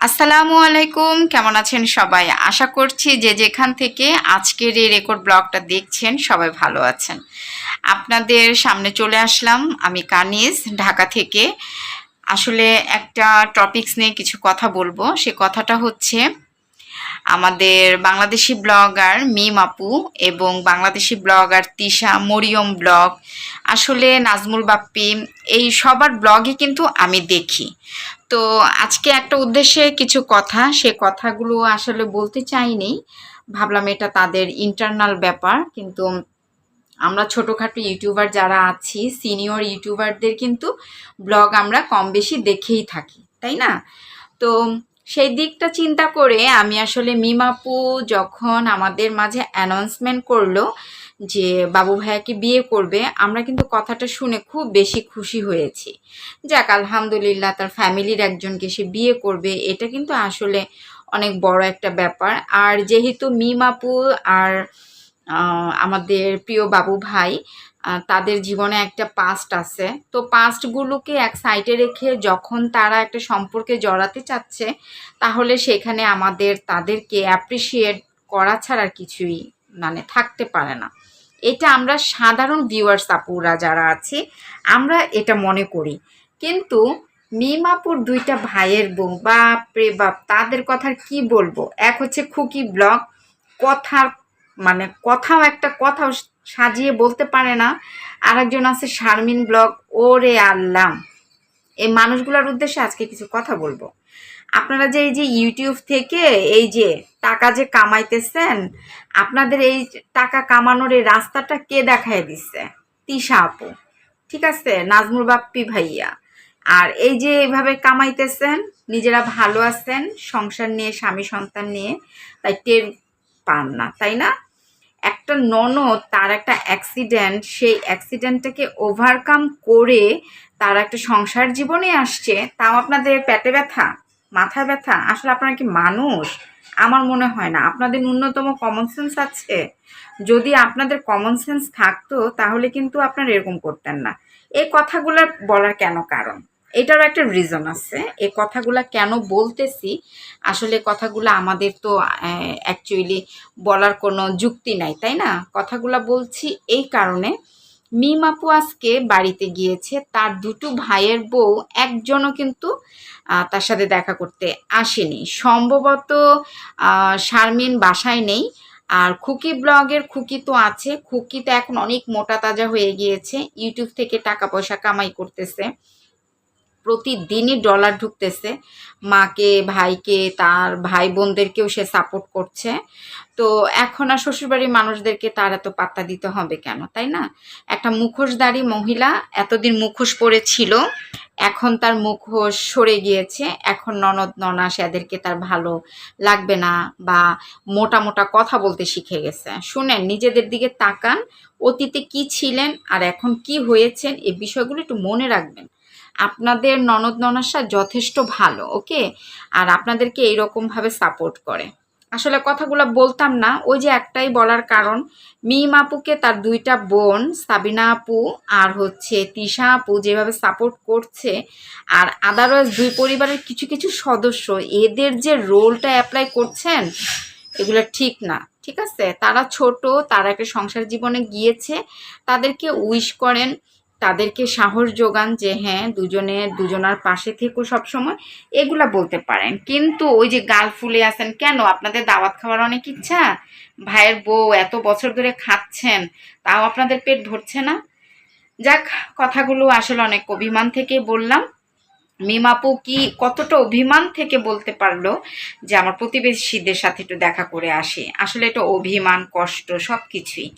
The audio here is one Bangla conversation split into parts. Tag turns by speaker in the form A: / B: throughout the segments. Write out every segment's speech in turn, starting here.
A: আসসালামু আলাইকুম, কেমন আছেন সবাই? আশা করছি যে যেখান থেকে আজকের এই রেকর্ড ব্লগটা দেখছেন, সবাই ভালো আছেন। আপনাদের সামনে চলে আসলাম আমি কানিজ, ঢাকা থেকে। আসলে একটা টপিকস নিয়ে কিছু কথা বলব। সে কথাটা হচ্ছে আমাদের বাংলাদেশি ব্লগার মিম আপু এবং বাংলাদেশি ব্লগার তিশা মরিয়ম ব্লগ। আসলে নাজমুল বাপ্পি, এই সবার ব্লগই কিন্তু আমি দেখি। তো আজকে একটা উদ্দেশ্যে কিছু কথা, সে কথাগুলো আসলে বলতে চাইনি। ভাবলাম এটা তাদের ইন্টারনাল ব্যাপার, কিন্তু আমরা ছোটোখাটো ইউটিউবার যারা আছি সিনিয়র ইউটিউবারদের কিন্তু ব্লগ আমরা কম বেশি দেখেই থাকি, তাই না? তো সেই দিকটা চিন্তা করে আমি আসলে মিমাপু যখন আমাদের মাঝে অ্যানাউন্সমেন্ট করল যে, বাবু ভাইয়াকে বিয়ে করবে? আমরা কিন্তু কথাটা শুনে খুব বেশি খুশি হয়েছি। যাক, আলহামদুলিল্লাহ তার ফ্যামিলির একজনকে সে বিয়ে করবে, এটা কিন্তু আসলে অনেক বড় একটা ব্যাপার। আর যেহেতু মিমাপু আর আমাদের প্রিয় বাবু ভাই তাদের জীবনে একটা পাস্ট আছে। তো পাস্টগুলোকে এক সাইডে রেখে যখন তারা একটা সম্পর্কে জড়াতে চাচ্ছে, তাহলে সেখানে আমাদের, তাদেরকে অ্যাপ্রিসিয়েট করা ছাড়া কিছুই মানে থাকতে পারে না। এটা আমরা সাধারণ ভিউয়ার্স আপুরা যারা আছি, আমরা এটা মনে করি। কিন্তু মিমাপুর দুইটা ভাইয়ের বউ বাপ রে বাপ, তাদের কথার কি বলব? এক হচ্ছে খুকি ব্লগ কথার মানে কথাও একটা কথাও সাজিয়ে বলতে পারে না। আরেকজন আছে শারমিন ব্লগ, ওরে আল্লাহ। এই মানুষগুলোর উদ্দেশ্যে আজকে কিছু কথা বলব। আপনারা যে এই যে ইউটিউব থেকে এই যে টাকা যে কামাইতেছেন, আপনাদের এই টাকা কামানোর এই রাস্তাটা কে দেখায় দিচ্ছে তিশা আপু। ঠিক আছে? নাজমুল বাপ্পি ভাইয়া। আর এই যে এইভাবে কামাইতেছেন, নিজেরা ভালো আছেন, সংসার নিয়ে, স্বামী সন্তান নিয়ে, তাই টের পান না, তাই না? একটা ননদ, তার একটা অ্যাক্সিডেন্ট সেই অ্যাক্সিডেন্টটাকে ওভারকাম করে তার একটা সংসার জীবনে আসছে, তাও আপনাদের পেটে ব্যথা মাথা ব্যথা, আসলে আপনারা কি মানুষ? আমার মনে হয় না। আপনাদের ন্যূনতম কমন সেন্স আছে। যদি আপনাদের কমন সেন্স থাকতো, তাহলে কিন্তু আপনারা এরকম করতেন না। এই কথাগুলো বলার কেন কারণ? এটারও একটা রিজন আছে। এই কথাগুলা কেন বলতেছি? আসলে কথাগুলো আমাদের তো অ্যাকচুয়ালি বলার কোনো যুক্তি নাই, তাই না? কথাগুলা বলছি এই কারণে, মিম আপু আজকে বাড়িতে গিয়েছে, তার দুটো ভাইয়ের বউ, একজনও কিন্তু তার সাথে দেখা করতে আসেনি। সম্ভবত শারমিন বাসায় নেই, আর খুকি ব্লগের খুকি তো আছে, খুকি তো এখন অনেক মোটা তাজা হয়ে গিয়েছে, ইউটিউব থেকে টাকা পয়সা কামাই করতেছে। প্রতিদিনই ডলার ঢুকতেছে। মাকে, ভাইকে, তার ভাই বোনদেরকেও সে সাপোর্ট করছে। তো এখন আর শ্বশুরবাড়ির মানুষদেরকে তার এত পাত্তা দিতে হবে কেন, তাই না? একটা মুখোশধারী মহিলা এতদিন মুখোশ পরেছিল, এখন তার মুখোশ সরে গিয়েছে। এখন ননদ ননাস এদেরকে তার ভালো লাগবে না বা মোটা মোটা কথা বলতে শিখে গেছে। শুনেন, নিজেদের দিকে তাকান, অতীতে কি ছিলেন আর এখন কি হয়েছেন, এই বিষয়গুলো একটু মনে রাখবেন। আপনাদের ননদ ননাসা যথেষ্ট ভালো, ওকে? আর আপনাদেরকে এইরকমভাবে সাপোর্ট করে। আসলে কথাগুলো বলতাম না, ওই যে একটাই বলার কারণ, মিম আপুকে তার দুইটা বোন, সাবিনা আপু আর হচ্ছে তিশা আপু যেভাবে সাপোর্ট করছে, আর আদারওয়াইজ দুই পরিবারের কিছু কিছু সদস্য, এদের যে রোলটা অ্যাপ্লাই করছেন, এগুলো ঠিক না, ঠিক আছে? তারা ছোট, তারা একটা সংসার জীবনে গিয়েছে, তাদেরকে উইশ করেন তাদেরকে সাহস যোগান যে হ্যাঁ দুজনে, দুজনার পাশে থেকো সবসময়, এগুলা বলতে পারেন। কিন্তু ওই যে গাল ফুলে আছেন, কেন? আপনাদের দাওয়াত খাওয়ার অনেক ইচ্ছা? ভাইয়ের বউ এত বছর ধরে খাচ্ছেন, তাও আপনাদের পেট ভরছে না? যাক, কথাগুলো আসলে অনেক অভিমান থেকে বললাম। মিমাপু কি কতটা অভিমান থেকে বলতে পারল যে আমার প্রতিবেশীদের সাথে একটু দেখা করে আসি? আসলে এটা অভিমান, কষ্ট সব কিছুই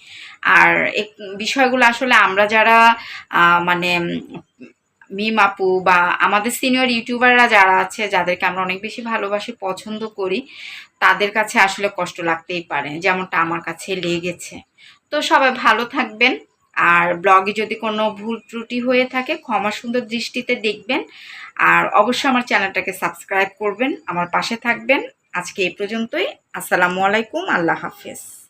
A: আর বিষয়গুলো আসলে আমরা যারা মানে মিম আপু বা আমাদের সিনিয়র ইউটিউবাররা যারা আছে, যাদেরকে আমরা অনেক বেশি ভালোবাসি, পছন্দ করি, তাদের কাছে আসলে কষ্ট লাগতেই পারে। যেমনটা আমার কাছে লেগেছে। তো সবাই ভালো থাকবেন। আর ব্লগে যদি কোনো ভুল ত্রুটি হয়ে থাকে, ক্ষমা সুন্দর দৃষ্টিতে দেখবেন। আর অবশ্যই আমার চ্যানেলটাকে সাবস্ক্রাইব করবেন, আমার পাশে থাকবেন। আজকে এই পর্যন্তই। আসসালামু আলাইকুম, আল্লাহ হাফেজ।